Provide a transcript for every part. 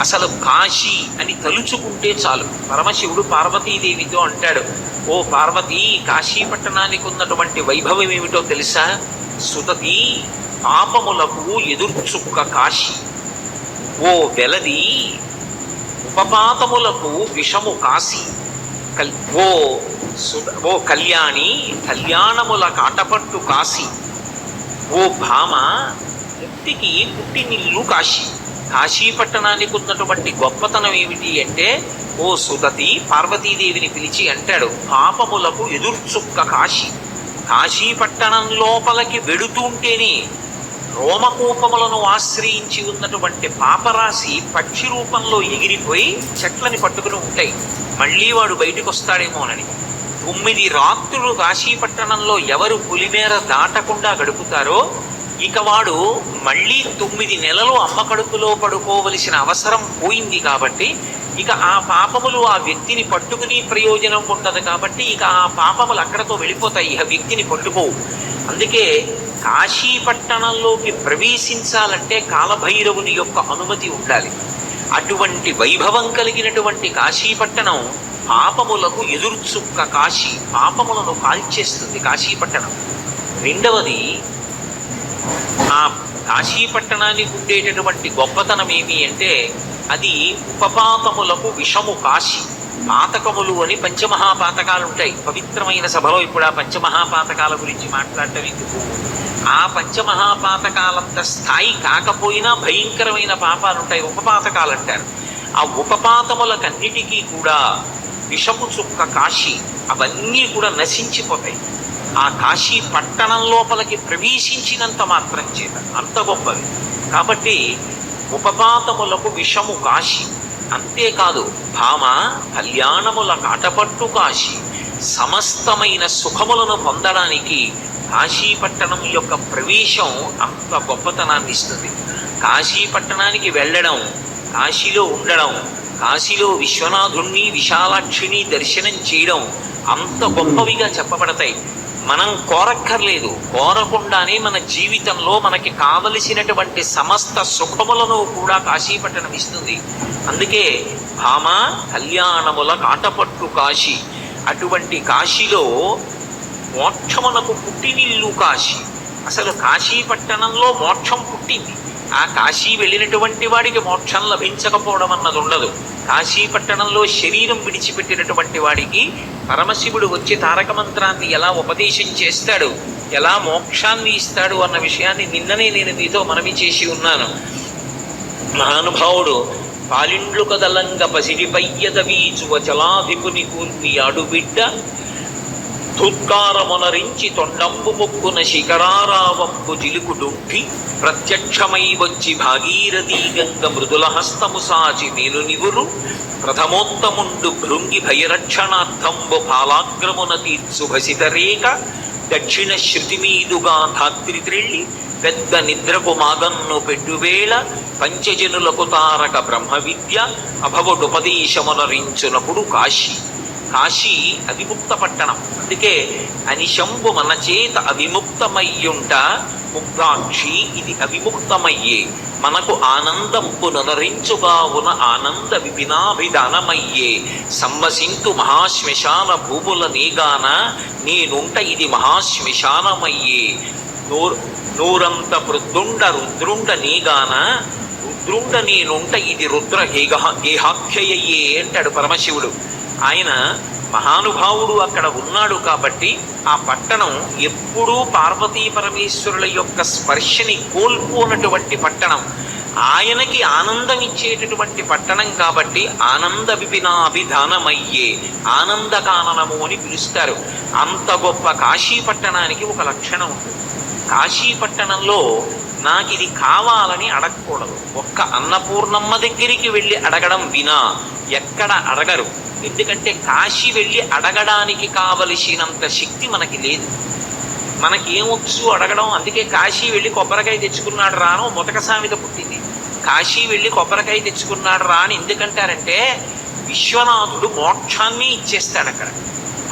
అసలు కాశీ అని తలుచుకుంటే చాలు. పరమశివుడు పార్వతీదేవితో అంటాడు ఓ పార్వతి కాశీ పట్టణానికి ఉన్నటువంటి వైభవం ఏమిటో తెలుసా? సుతతి పాపములకు ఎదుర్చుక్క కాశీ. ఓ వెలది ఉపపాతములకు విషము కాశీ. కల్ ఓ ఓ కళ్యాణి కళ్యాణముల కాటపట్టు కాశీ. ఓ భామ ముక్తికి పుట్టినిల్లు కాశీ. కాశీ పట్టణానికి ఉన్నటువంటి గొప్పతనం ఏమిటి అంటే ఓ సుదతి పార్వతీదేవిని పిలిచి అంటాడు పాపములకు ఎదుర్చుక్క కాశీ కాశీ. పట్టణం లోపలికి వెడుతుంటేనే రోమకూపములను ఆశ్రయించి ఉన్నటువంటి పాపరాశి పక్షి రూపంలో ఎగిరిపోయి చెట్లని పట్టుకుని ఉంటాయి. మళ్ళీ వాడు బయటకు వస్తాడేమోనని తొమ్మిది రాత్రులు కాశీ పట్టణంలో ఎవరు పులిమేర దాటకుండా గడుపుతారో ఇక వాడు మళ్ళీ తొమ్మిది నెలలు అమ్మ కడుపులో పడుకోవలసిన అవసరం పోయింది కాబట్టి ఇక ఆ పాపములు ఆ వ్యక్తిని పట్టుకుని ప్రయోజనం ఉండదు కాబట్టి ఇక ఆ పాపములు అక్కడతో వెళ్ళిపోతాయి. ఆ వ్యక్తిని పట్టుకోవు అందుకే కాశీ పట్టణంలోకి ప్రవేశించాలంటే కాలభైరవుని యొక్క అనుమతి ఉండాలి. అటువంటి వైభవం కలిగినటువంటి కాశీ పట్టణం పాపములకు ఎదుర్చుక్క కాశీ పాపములను కాల్చేస్తుంది కాశీ పట్టణం. రెండవది ఆ కాశీ పట్టణానికి ఉండేటటువంటి గొప్పతనం ఏమి అంటే అది ఉపపాతములకు విషము కాశీ. పాతకములు అని పంచమహాపాతకాలు ఉంటాయి. పవిత్రమైన సభలో ఇప్పుడు ఆ పంచమహాపాతకాల గురించి మాట్లాడటం ఎందుకు? ఆ పంచమహాపాతకాలంత స్థాయి కాకపోయినా భయంకరమైన పాపాలు ఉంటాయి ఉపపాతకాలు అంటారు ఆ ఉపపాతములకన్నిటికీ కూడా విషపు చుక్క కాశీ అవన్నీ కూడా నశించిపోతాయి. ఆ కాశీ పట్టణం లోపలికి ప్రవేశించినంత మాత్రం చేత అంత గొప్పది. కాబట్టి ఉపపాతములకు విషము కాశీ. అంతేకాదు భామ కళ్యాణముల కాటపట్టు కాశీ. సమస్తమైన సుఖములను పొందడానికి కాశీ పట్టణం యొక్క ప్రవేశం అంత గొప్పతనాన్ని ఇస్తుంది. కాశీ పట్టణానికి వెళ్ళడం కాశీలో ఉండడం కాశీలో విశ్వనాథుణ్ణి విశాలాక్షిని దర్శనం చేయడం అంత గొప్పవిగా చెప్పబడతాయి. మనం కోరక్కర్లేదు. కోరకుండానే మన జీవితంలో మనకి కావలసినటువంటి సమస్త సుఖములను కూడా కాశీపట్టణం ఇస్తుంది. అందుకే భామ కళ్యాణముల కాటపట్టు కాశీ. అటువంటి కాశీలో మోక్షమునకు పుట్టినిల్లు కాశీ. అసలు కాశీపట్టణంలో మోక్షం పుట్టింది. ఆ కాశీ వెళ్ళినటువంటి వాడికి మోక్షం లభించకపోవడం అన్నది ఉండదు. కాశీ పట్టణంలో శరీరం విడిచిపెట్టినటువంటి వాడికి పరమశివుడు వచ్చి తారక మంత్రాన్ని ఎలా ఉపదేశం చేస్తాడు ఎలా మోక్షాన్ని ఇస్తాడు అన్న విషయాన్ని నిన్ననే నేను మీతో మనవి చేసి ఉన్నాను. మహానుభావుడు పాలిండ్లు కదలంగ పసిడిపయ్యద వీచువ చలాధిపుని కూర్పి అడుబిడ్డ ధుత్కారమునరించి తొండంబు ముక్కున శిఖరారావంపు జిలుకుడుంఠి ప్రత్యక్షమై వచ్చి భాగీరథీ గంగ మృదుల హస్తము సాచి మేలు నివురు. ప్రథమోత్తముండు భృంగి భయరక్షణార్థంబు పాలాగ్రమున తీర్చు దక్షిణ శృతిమీదుగా ధాత్రి త్రిళ్ళి పెద్ద నిద్రకు మాగన్ను పెట్టువేళ పంచజనులకు తారక బ్రహ్మ విద్య అభవడుపదేశమునరించునప్పుడు కాశీ. కాశీ అవిముక్త పట్టణం. అందుకే అనిశంబు మన చేత అవిముక్తమయ్యుంట ముక్తాక్షి ఇది అవిముక్తమయ్యే. మనకు ఆనందంపు పునరించుగా ఉన్న ఆనంద విపినాభిధానమయ్యే సంవసింతు మహాశ్మశాన భూముల నీగాన నేనుంట ఇది మహాశ్మశానమయ్యే. నూర్ నూరంత వృద్ధుండ రుద్రుండ నీగాన రుద్రుండ నేనుంట ఇది రుద్ర గేహ గేహాఖ్యయ్యే అంటాడు పరమశివుడు. ఆయన మహానుభావుడు అక్కడ ఉన్నాడు కాబట్టి ఆ పట్టణం ఎప్పుడూ పార్వతీ పరమేశ్వరుల యొక్క స్పర్శని కోల్పోనటువంటి పట్టణం. ఆయనకి ఆనందం ఇచ్చేటటువంటి పట్టణం కాబట్టి ఆనంద విభినాభిధానమయ్యే ఆనందకాననము అని పిలుస్తారు. అంత గొప్ప కాశీ పట్టణానికి ఒక లక్షణం ఉంటుంది. కాశీ పట్టణంలో నాకు ఇది కావాలని అడగకూడదు. ఒక్క అన్నపూర్ణమ్మ దగ్గరికి వెళ్ళి అడగడం వినా ఎక్కడ అడగరు. ఎందుకంటే కాశీ వెళ్ళి అడగడానికి కావలసినంత శక్తి మనకి లేదు. మనకేమొచ్చు అడగడం అందుకే కాశీ వెళ్ళి కొబ్బరికాయ తెచ్చుకున్నాడు రాను మొదక సామెత పుట్టింది. కాశీ వెళ్ళి కొబ్బరికాయ తెచ్చుకున్నాడు రా అని ఎందుకంటారంటే విశ్వనాథుడు మోక్షాన్ని ఇచ్చేస్తాడు అక్కడ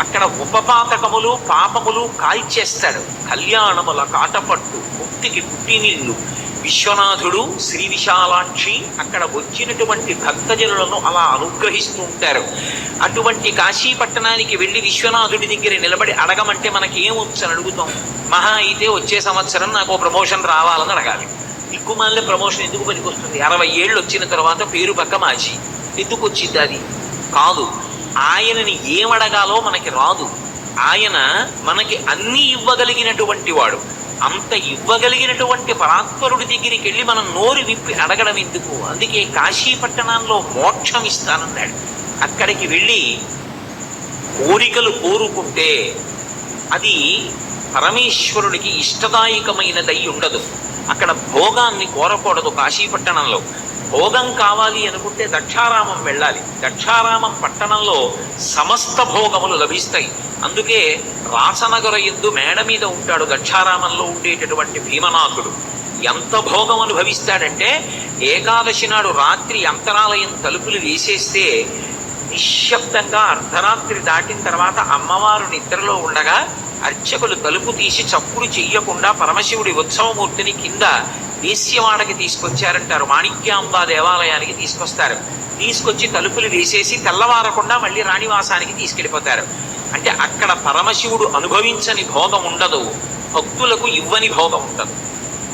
అక్కడ ఉపపాతకములు పాపములు కాల్చేస్తాడు. కళ్యాణముల కాటపట్టు ముక్తికి పుట్టినీళ్ళు విశ్వనాథుడు శ్రీ విశాలాక్షి అక్కడ వచ్చినటువంటి భక్తజనులను అలా అనుగ్రహిస్తూ ఉంటారు. అటువంటి కాశీపట్టణానికి వెళ్ళి విశ్వనాథుడి దగ్గర నిలబడి అడగమంటే మనకి ఏమొచ్చు అడుగుతాం. మహా అయితే వచ్చే సంవత్సరం నాకు ప్రమోషన్ రావాలని అడగాలి. దిక్కుమాలిన ప్రమోషన్ ఎందుకు పనికొస్తుంది? అరవై ఏళ్ళు వచ్చిన తర్వాత పేరు పక్క మాజీ. ఎందుకు వచ్చింది అది? కాదు. ఆయనని ఏమడగాలో మనకి రాదు. ఆయన మనకి అన్నీ ఇవ్వగలిగినటువంటి వాడు. అంత ఇవ్వగలిగినటువంటి పరాత్పరుడి దగ్గరికి వెళ్ళి మనం నోరు విప్పి అడగడం ఎందుకు? అందుకే కాశీ పట్టణంలో మోక్షం ఇస్తానన్నాడు. అక్కడికి వెళ్ళి కోరికలు కోరుకుంటే అది పరమేశ్వరుడికి ఇష్టదాయకమైనదై ఉండదు అక్కడ భోగాన్ని కోరకూడదు కాశీపట్టణంలో భోగం కావాలి అనుకుంటే దక్షారామం వెళ్ళాలి. దక్షారామం పట్టణంలో సమస్త భోగములు లభిస్తాయి. అందుకే రాసనగర ఎందు మేడ మీద ఉంటాడు దక్షారామంలో ఉండేటటువంటి భీమనాథుడు. ఎంత భోగం అనుభవిస్తాడంటే ఏకాదశి నాడు రాత్రి అంతరాలయం తలుపులు వేసేస్తే నిశ్శబ్దంగా అర్ధరాత్రి దాటిన తర్వాత అమ్మవారు నిద్రలో ఉండగా అర్చకులు తలుపు తీసి చప్పుడు చెయ్యకుండా పరమశివుడి ఉత్సవమూర్తిని కింద వేశ్యవాడకి తీసుకొచ్చారంటారు. మాణిక్యాంబా దేవాలయానికి తీసుకొస్తారు. తీసుకొచ్చి తలుపులు వేసేసి తెల్లవారకుండా మళ్ళీ రాణివాసానికి తీసుకెళ్ళిపోతారు. అంటే అక్కడ పరమశివుడు అనుభవించని భోగం ఉండదు. భక్తులకు ఇవ్వని భోగం ఉండదు.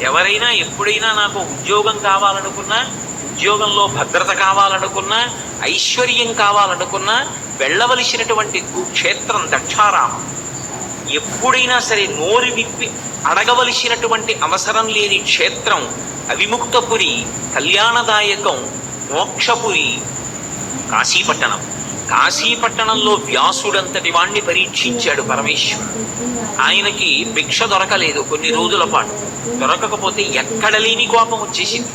ఎవరైనా ఎప్పుడైనా నాకు ఉద్యోగం కావాలనుకున్నా ఉద్యోగంలో భద్రత కావాలనుకున్నా ఐశ్వర్యం కావాలనుకున్నా వెళ్ళవలసినటువంటి క్షేత్రం దక్షారామం. ఎప్పుడైనా సరే నోరు విప్పి అడగవలసినటువంటి అవసరం లేని క్షేత్రం అవిముక్తపురి కళ్యాణదాయకం మోక్షపురి కాశీపట్టణం. కాశీపట్టణంలో వ్యాసుడంతటి వాణ్ణి పరీక్షించాడు పరమేశ్వరుడు. ఆయనకి భిక్ష దొరకలేదు కొన్ని రోజుల పాటు. దొరకకపోతే ఎక్కడ లేని కోపం వచ్చేసింది.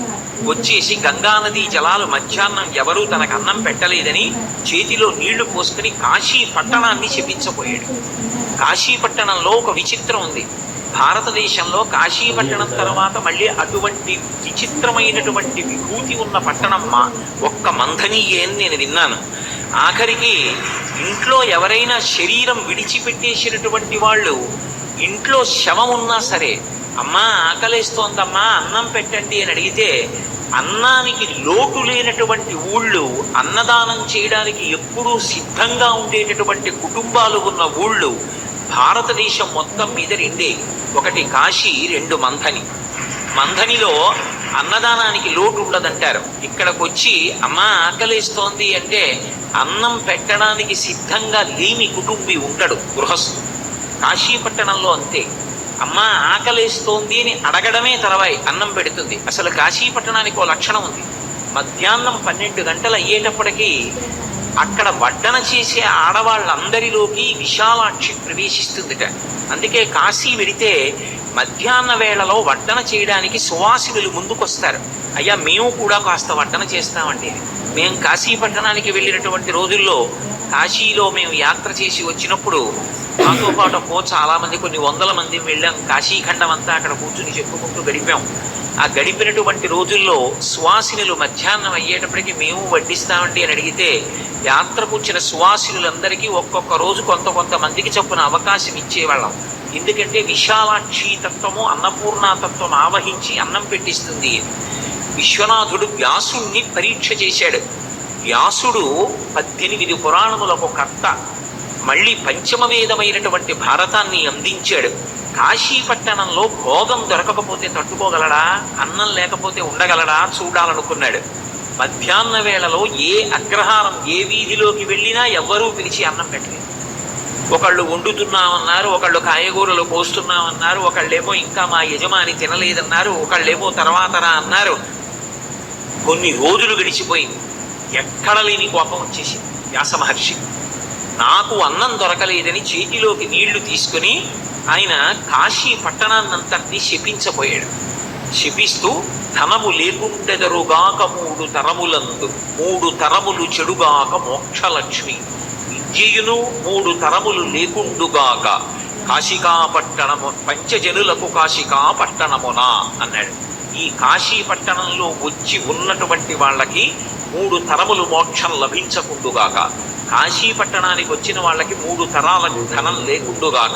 వచ్చేసి గంగానదీ జలాలు మధ్యాహ్నం ఎవరూ తనకు అన్నం పెట్టలేదని చేతిలో నీళ్ళు పోసుకుని కాశీ పట్టణాన్ని శపించబోయాడు. కాశీపట్టణంలో ఒక విచిత్రం ఉంది. భారతదేశంలో కాశీపట్టణం తర్వాత మళ్ళీ అటువంటి విచిత్రమైనటువంటి విభూతి ఉన్న పట్టణం మా ఒక్క మంథనీయే అని నేను విన్నాను. ఆఖరికి ఇంట్లో ఎవరైనా శరీరం విడిచిపెట్టేసినటువంటి వాళ్ళు ఇంట్లో శవం ఉన్నా సరే అమ్మా ఆకలేస్తోందమ్మా అన్నం పెట్టండి అని అడిగితే అన్నానికి లోటు లేనటువంటి ఊళ్ళు అన్నదానం చేయడానికి ఎప్పుడూ సిద్ధంగా ఉండేటటువంటి కుటుంబాలు ఉన్న ఊళ్ళు భారతదేశం మొత్తం మీద రెండే. ఒకటి కాశీ రెండు మంథని. మంథనిలో అన్నదానానికి లోటు ఉండదంటారు. ఇక్కడికి వచ్చి అమ్మ ఆకలిస్తోంది అంటే అన్నం పెట్టడానికి సిద్ధంగా లేని కుటుంబి ఉంటాడు గృహస్థు కాశీపట్టణంలో అంతే. అమ్మ ఆకలిస్తోంది అని అడగడమే తర్వాయి అన్నం పెడుతుంది. అసలు కాశీపట్టణానికి ఓ లక్షణం ఉంది. మధ్యాహ్నం పన్నెండు గంటలు అయ్యేటప్పటికీ అక్కడ వడ్డన చేసే ఆడవాళ్ళందరిలోకి విశాలాక్షి ప్రవేశిస్తుందిట. అందుకే కాశీ వెడితే మధ్యాహ్న వేళలో వడ్డన చేయడానికి సువాసినులు ముందుకొస్తారు. అయ్యా మేము కూడా కాస్త వడ్డన చేస్తామండి. మేము కాశీ పట్టణానికి వెళ్ళినటువంటి రోజుల్లో కాశీలో మేము యాత్ర చేసి వచ్చినప్పుడు మాతో పాటు పో చాలామంది కొన్ని వందల మంది వెళ్ళాం. కాశీఖండం అంతా అక్కడ కూర్చుని చెప్పుకుంటూ గడిపాం. ఆ గడిపినటువంటి రోజుల్లో సువాసినులు మధ్యాహ్నం అయ్యేటప్పటికి మేము వడ్డిస్తామండి అని అడిగితే యాత్రకు వచ్చిన సువాసినులందరికీ ఒక్కొక్క రోజు కొంత కొంతమందికి చొప్పున అవకాశం ఇచ్చేవాళ్ళం. ఎందుకంటే విశాలాక్షి తత్వము అన్నపూర్ణ తత్వం ఆవహించి అన్నం పెట్టిస్తుంది. విశ్వనాథుడు వ్యాసుణ్ణి పరీక్ష చేశాడు. వ్యాసుడు పద్దెనిమిది పురాణములకు కర్త. మళ్ళీ పంచమవేదమైనటువంటి భారతాన్ని అందించాడు. కాశీపట్టణంలో భోగం దొరకకపోతే తట్టుకోగలడా? అన్నం లేకపోతే ఉండగలడా? చూడాలనుకున్నాడు. మధ్యాహ్న వేళలో ఏ అగ్రహారం ఏ వీధిలోకి వెళ్ళినా ఎవ్వరూ పిలిచి అన్నం పెట్టలేదు. ఒకళ్ళు వండుతున్నామన్నారు ఒకళ్ళు కాయగూరలు కోస్తున్నామన్నారు ఒకళ్ళేమో ఇంకా మా యజమాని తినలేదన్నారు ఒకళ్ళేమో తర్వాతరా అన్నారు. కొన్ని రోజులు గడిచిపోయింది. ఎక్కడ లేని కోపం వచ్చేసింది. వ్యాస మహర్షి నాకు అన్నం దొరకలేదని చేతిలోకి నీళ్ళు తీసుకుని ఆయన కాశీ పట్టణాన్నంతటినీ శపించబోయాడు. శపిస్తూ ధనము లేకుండెదరుగాక మూడు తరములందు మూడు తరములు చెడుగాక మోక్షలక్ష్మి. విద్యయును మూడు తరములు లేకుండుగాక కాశికా పట్టణము పంచజనులకు కాశికా పట్టణమునా అన్నాడు. ఈ కాశీ పట్టణంలో వచ్చి ఉన్నటువంటి వాళ్ళకి మూడు తరములు మోక్షం లభించకుండుగాక కాశీ పట్టణానికి వచ్చిన వాళ్ళకి మూడు తరాలకు ధనం లేకుండుగాక.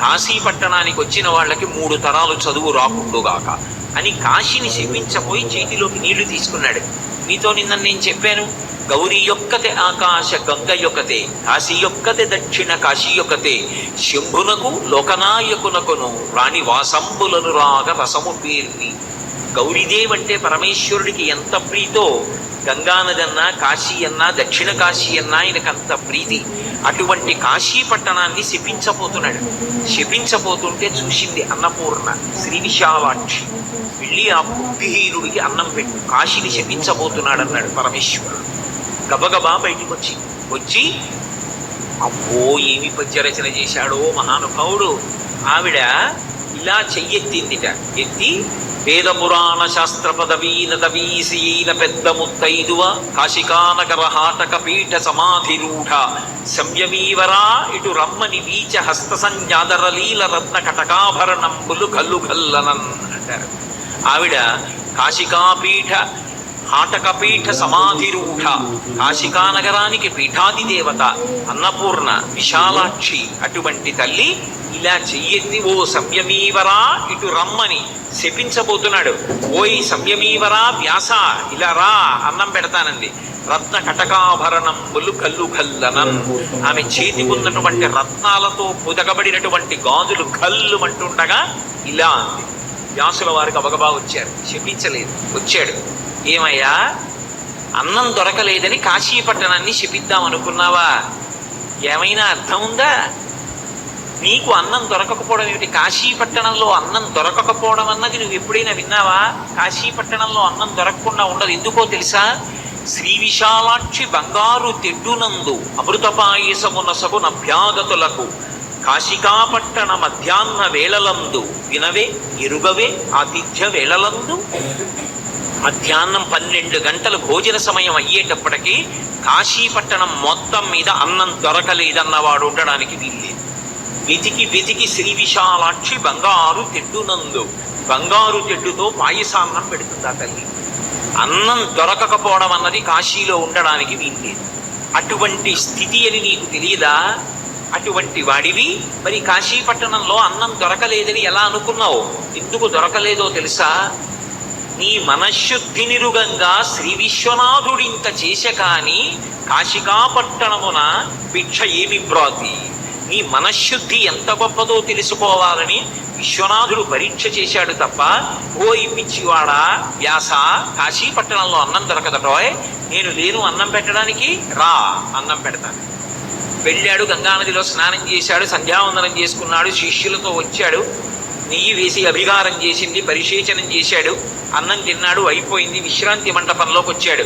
కాశీ పట్టణానికి వచ్చిన వాళ్ళకి మూడు తరాలు చదువు రాకుండుగాక. అని కాశీని శపించబోయి చేతిలోకి నీళ్ళు తీసుకున్నాడు. మీతో నిన్న నేను చెప్పాను గౌరీ యొక్కతే ఆకాశ గంగ యొక్కతే కాశీ యొక్కతే దక్షిణ కాశీ యొక్కతే. శంభునకు లోకనాయకునకును రాణి వాసంబులను రాగ రసము పేర్ని గౌరీదేవ్ అంటే పరమేశ్వరుడికి ఎంత ప్రీతో? గంగానదన్నా కాశీ అన్నా దక్షిణ కాశీ అన్నా ఆయనకు అంత ప్రీతి. అటువంటి కాశీ పట్టణాన్ని శపించబోతున్నాడు. శపించబోతుంటే చూసింది అన్నపూర్ణ శ్రీ విశాలాక్షి. వెళ్ళి ఆ బుద్ధిహీనుడికి అన్నం పెట్టు. కాశీని శపించబోతున్నాడు అన్నాడు పరమేశ్వరుడు. గబగబా బయటికి వచ్చి వచ్చి. అబ్బో ఏమి పద్యరచన చేశాడో మహానుభావుడు. ఆవిడ ఇలా చెయ్యెత్తిందిట. ఎత్తి వేద పురాణ శాస్త్ర పదవీన దవీసీన పెద్ద ముత్తైదువ కాశికానగర హాటక పీఠ సమాధిరూఢ సంయమీవరా ఇటు రమ్మని వీచ హస్త సంజాదర లీల రత్న కటకాభరణంబులు కల్లు కల్లనన్ అంటారు. ఆవిడ కాశికాపీఠ ఆటకపీఠ సమాధిరూఢ కాశికా నగరానికి పీఠాది దేవత అన్నపూర్ణ విశాలాక్షి అటువంటి తల్లి ఇలా చెయ్యెత్తి ఓ సవ్యమీవరా ఇటు రమ్మని శపించబోతున్నాడు ఓయ్ సంయమీవరా వ్యాస ఇలా రా అన్నం పెడతానంది రత్న కటకాభరణంబులు కల్లు కల్లనం ఆమె చేతికున్నటువంటి రత్నాలతో పొదగబడినటువంటి గాజులు కల్లు అంటుండగా ఇలా అంది. వ్యాసుల వారికి అవగబా వచ్చారు శపించలేదు. వచ్చాడు. ఏమయ్యా? అన్నం దొరకలేదని కాశీ పట్టణాన్ని శపిద్దాం అనుకున్నావా? ఏమైనా అర్థం ఉందా? నీకు అన్నం దొరకకపోవడం ఏమిటి? కాశీ పట్టణంలో అన్నం దొరకకపోవడం అన్నది నువ్వు ఎప్పుడైనా విన్నావా? కాశీ పట్టణంలో అన్నం దొరకకుండా ఉండదు. ఎందుకో తెలుసా? శ్రీ విశాలాక్షి బంగారు తెడ్డునందు సగున భ్యాగతులకు కాశికాపట్టణ మధ్యాహ్న వేళలందు వినవే ఎరుగవే ఆతిథ్య వేళలందు. మధ్యాహ్నం పన్నెండు గంటలు భోజన సమయం అయ్యేటప్పటికీ కాశీపట్టణం మొత్తం మీద అన్నం దొరకలేదన్నవాడు ఉండడానికి వీల్లేదు. వెతికి వెతికి శ్రీ విశాలాక్షి బంగారు తెడ్డునందు బంగారు తెడ్డుతో పాయసాన్నం పెడుతుంది తల్లి? అన్నం దొరకకపోవడం అన్నది కాశీలో ఉండడానికి వీల్లేదు. అటువంటి స్థితి అని నీకు తెలియదా? అటువంటి వాడివి. మరి కాశీపట్టణంలో అన్నం దొరకలేదని ఎలా అనుకున్నావు? ఎందుకు దొరకలేదో తెలుసా? నీ మనశ్శుద్ధి నిరుగంగా శ్రీ విశ్వనాథుడింత చేశ కాని కాశికాపట్టణమున భిక్ష ఏమి బ్రాతి? నీ మనశ్శుద్ధి ఎంత గొప్పదో తెలుసుకోవాలని విశ్వనాథుడు పరీక్ష చేశాడు తప్ప ఓ ఇప్పించివాడా వ్యాస కాశీపట్టణంలో అన్నం దొరకదటోయ్ నేను లేను అన్నం పెట్టడానికి. రా అన్నం పెడతాను. వెళ్ళాడు గంగానదిలో స్నానం చేశాడు సంధ్యావందనం చేసుకున్నాడు శిష్యులతో వచ్చాడు. నెయ్యి వేసి అభిగారం చేసింది పరిశేచనం చేశాడు అన్నం తిన్నాడు అయిపోయింది విశ్రాంతి మంటపంలోకి వచ్చాడు.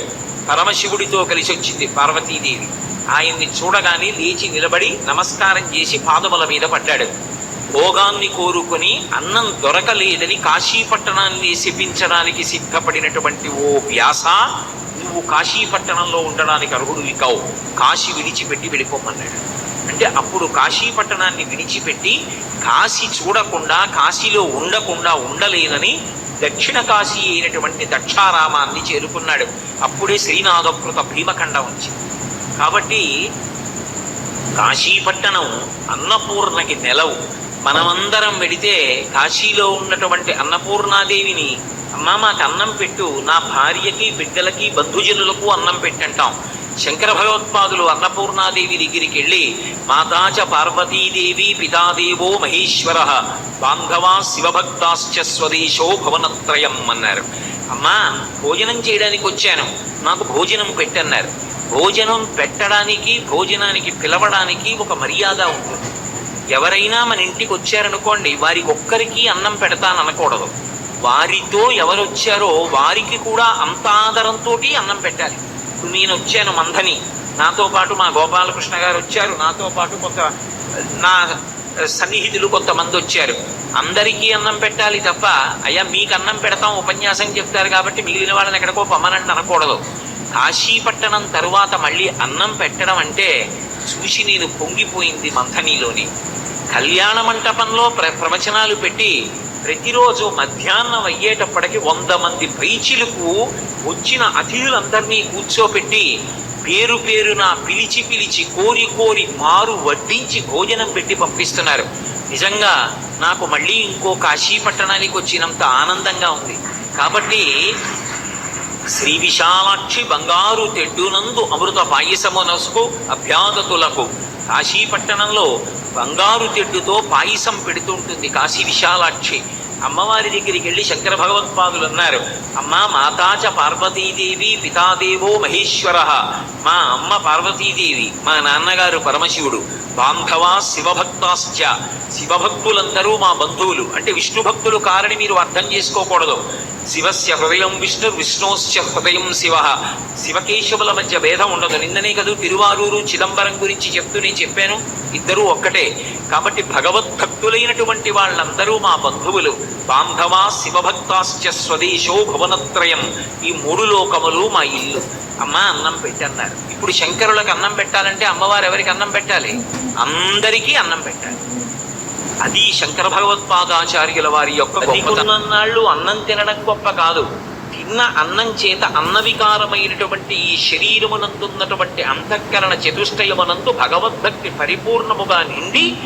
పరమశివుడితో కలిసి వచ్చింది పార్వతీదేవి. ఆయన్ని చూడగానే లేచి నిలబడి నమస్కారం చేసి పాదముల మీద పడ్డాడు. భోగాన్ని కోరుకొని అన్నం దొరకలేదని కాశీపట్టణాన్ని శపించడానికి సిద్ధపడినటువంటి ఓ వ్యాస నువ్వు కాశీపట్టణంలో ఉండడానికి అర్హుడివి కావు. కాశీ విడిచిపెట్టి వెళ్ళిపోమన్నాడు. అంటే అప్పుడు కాశీపట్టణాన్ని విడిచిపెట్టి కాశీ చూడకుండా కాశీలో ఉండకుండా ఉండలేనని దక్షిణ కాశీ అయినటువంటి దక్షారామాన్ని చేరుకున్నాడు. అప్పుడే శ్రీనాథకృత భీమఖండం వచ్చింది. కాబట్టి కాశీపట్టణం అన్నపూర్ణకి నెలవు. మనమందరం వెడితే కాశీలో ఉన్నటువంటి అన్నపూర్ణాదేవిని అమ్మ మాకు అన్నం పెట్టు. నా భార్యకి బిడ్డలకి బంధుజనులకు అన్నం పెట్టంటాం. శంకర భగవత్పాదులు అన్నపూర్ణాదేవి దగ్గరికి వెళ్ళి మాతాచ పార్వతీదేవి పితాదేవో మహేశ్వర బాంధవా శివభక్తాశ్చ స్వదేశో భవనత్రయం అన్నారు. అమ్మా భోజనం చేయడానికి వచ్చాను. నాకు భోజనం పెట్టన్నారు. భోజనం పెట్టడానికి భోజనానికి పిలవడానికి ఒక మర్యాద ఉంటుంది. ఎవరైనా మన ఇంటికి వచ్చారనుకోండి వారికి ఒక్కరికి అన్నం పెడతాను అనకూడదు వారితో ఎవరు వచ్చారో వారికి కూడా అంత ఆదరంతో అన్నం పెట్టాలి. ఇప్పుడు నేను వచ్చాను మంధని నాతో పాటు మా గోపాలకృష్ణ గారు వచ్చారు నాతో పాటు కొంత నా సన్నిహితులు కొంతమంది వచ్చారు అందరికీ అన్నం పెట్టాలి తప్ప అయ్యా మీకు అన్నం పెడతాం ఉపన్యాసం చెప్తారు కాబట్టి మిగిలిన వాళ్ళని ఎక్కడికో పమ్మనండి అనకూడదు. కాశీపట్టణం తరువాత మళ్ళీ అన్నం పెట్టడం అంటే చూసి నేను పొంగిపోయింది మంథనిలోని. కళ్యాణ మంటపంలో ప్ర ప్రవచనాలు పెట్టి ప్రతిరోజు మధ్యాహ్నం అయ్యేటప్పటికి వంద మంది పైచిలకు వచ్చిన అతిథులందరినీ కూర్చోపెట్టి పేరు పేరున పిలిచి పిలిచి కోరి కోరి మారు వడ్డించి భోజనం పెట్టి పంపిస్తున్నారు. నిజంగా నాకు మళ్ళీ ఇంకో కాశీ పట్టణానికి వచ్చినంత ఆనందంగా ఉంది. కాబట్టి శ్రీ విశాలాక్షి బంగారు తెడ్డునందు అమృత పాయసము నసుకు అభ్యాగతులకు కాశీపట్టణంలో బంగారు తెడ్డుతో పాయసం పెడుతుంటుంది కాశీ విశాలాక్షి. అమ్మవారి దగ్గరికి వెళ్ళి శంకర భగవత్పాదులు అన్నారు అమ్మ మాతాచ పార్వతీదేవి పితాదేవో మహేశ్వర. మా అమ్మ పార్వతీదేవి మా నాన్నగారు పరమశివుడు బాంధవా శివభక్తాశ్చ. శివభక్తులందరూ మా బంధువులు. అంటే విష్ణు భక్తులు కారని మీరు అర్థం చేసుకోకూడదు. శివస్య హృదయం విష్ణు విష్ణోశ్చ హృదయం శివ. శివకేశవుల మధ్య భేదం ఉండదు. నిన్ననే కదూ తిరువారూరు చిదంబరం గురించి చెప్తూ నేను చెప్పాను. ఇద్దరూ ఒక్కటే. కాబట్టి భగవద్భక్తులైనటువంటి వాళ్ళందరూ మా బంధువులు. బాంధవా శివభక్తాశ్చ స్వదేశో భువనత్రయం. ఈ మూడు లోకములు మా ఇల్లు. అమ్మ అన్నం పెట్టన్నారు. ఇప్పుడు శంకరులకు అన్నం పెట్టాలంటే అమ్మవారు ఎవరికి అన్నం పెట్టాలి? అందరికీ అన్నం పెట్టాలి. అది శంకర భగవత్పాదాచార్యుల వారి యొక్క గొప్పతనాళ్ళు అన్నం తినడం గొప్ప కాదు. తిన్న అన్నం చేత అన్నవికారమైనటువంటి ఈ శరీరమునందున్నటువంటి అంతఃకరణ చతుష్టయమునందు భగవద్భక్తి పరిపూర్ణముగా నిండి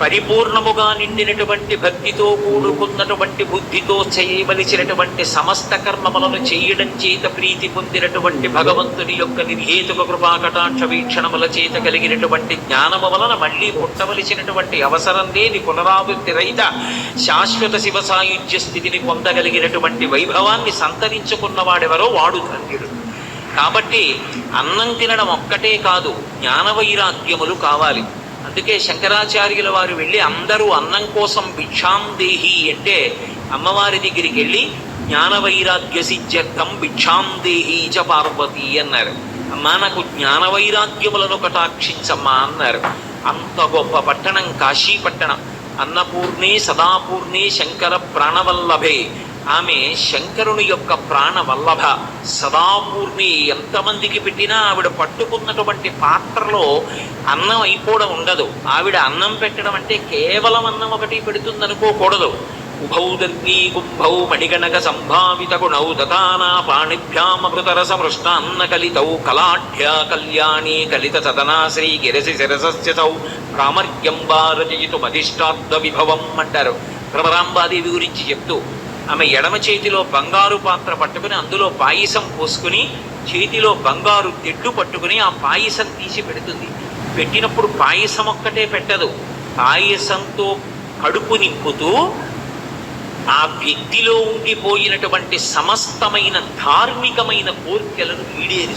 పరిపూర్ణముగా నిండినటువంటి భక్తితో కూడుకున్నటువంటి బుద్ధితో చేయవలసినటువంటి సమస్త కర్మములను చేయడం చేత ప్రీతి పొందినటువంటి భగవంతుని యొక్క నిర్హేతుక కృపాకటాక్ష వీక్షణముల చేత కలిగినటువంటి జ్ఞానము వలన మళ్ళీ పుట్టవలసినటువంటి అవసరం లేని పునరావృత్తి రహిత శాశ్వత శివ సాయుధ్య స్థితిని పొందగలిగినటువంటి వైభవాన్ని సంతరించుకున్నవాడెవరో వాడు ధన్యుడు. కాబట్టి అన్నం తినడం ఒక్కటే కాదు జ్ఞానవైరాగ్యములు కావాలి. అందుకే శంకరాచార్యుల వారు వెళ్ళి అందరూ అన్నం కోసం భిక్షాం దేహి అంటే అమ్మవారి దగ్గరికి వెళ్ళి జ్ఞాన వైరాగ్య సిద్ధ్యర్థం భిక్షాం దేహి చ పార్వతి అన్నారు. అమ్మా నాకు జ్ఞాన వైరాగ్యములను కటాక్షించమ్మా అన్నారు. అంత గొప్ప పట్టణం కాశీ పట్టణం అన్నపూర్ణే సదాపూర్ణే శంకర ప్రాణవల్లభే. ఆమె శంకరుని యొక్క ప్రాణవల్లభ సదాపూర్ణి ఎంతమందికి పెట్టినా ఆవిడ పట్టుకున్నటువంటి పాత్రలో అన్నం అయిపోవడం ఉండదు. ఆవిడ అన్నం పెట్టడం అంటే కేవలం అన్నం ఒకటి పెడుతుందనుకోకూడదు. ఉభౌ దర్గీ కుంభౌ మణిగణక సంభావిత గుణౌ దతానా పాణిభ్యామృతరస మృష్టాన్న అన్న కలితౌ కలాఢ్య కళ్యాణి కలిత సదనా శ్రీ గిరసి శిరసస్యసౌ ప్రామర్యం వారచయితు విభవం అంటారు. భ్రమరాంబాదేవి గురించి చెప్తూ ఆమె ఎడమ చేతిలో బంగారు పాత్ర పట్టుకుని అందులో పాయసం పోసుకుని చేతిలో బంగారు తెడ్డు పట్టుకుని ఆ పాయసం తీసి పెడుతుంది. పెట్టినప్పుడు పాయసం ఒక్కటే పెట్టదు. పాయసంతో కడుపు నింపుతూ ఆ వ్యక్తిలో ఉండిపోయినటువంటి సమస్తమైన ధార్మికమైన కోరికలను ఈడేరుస్తుంది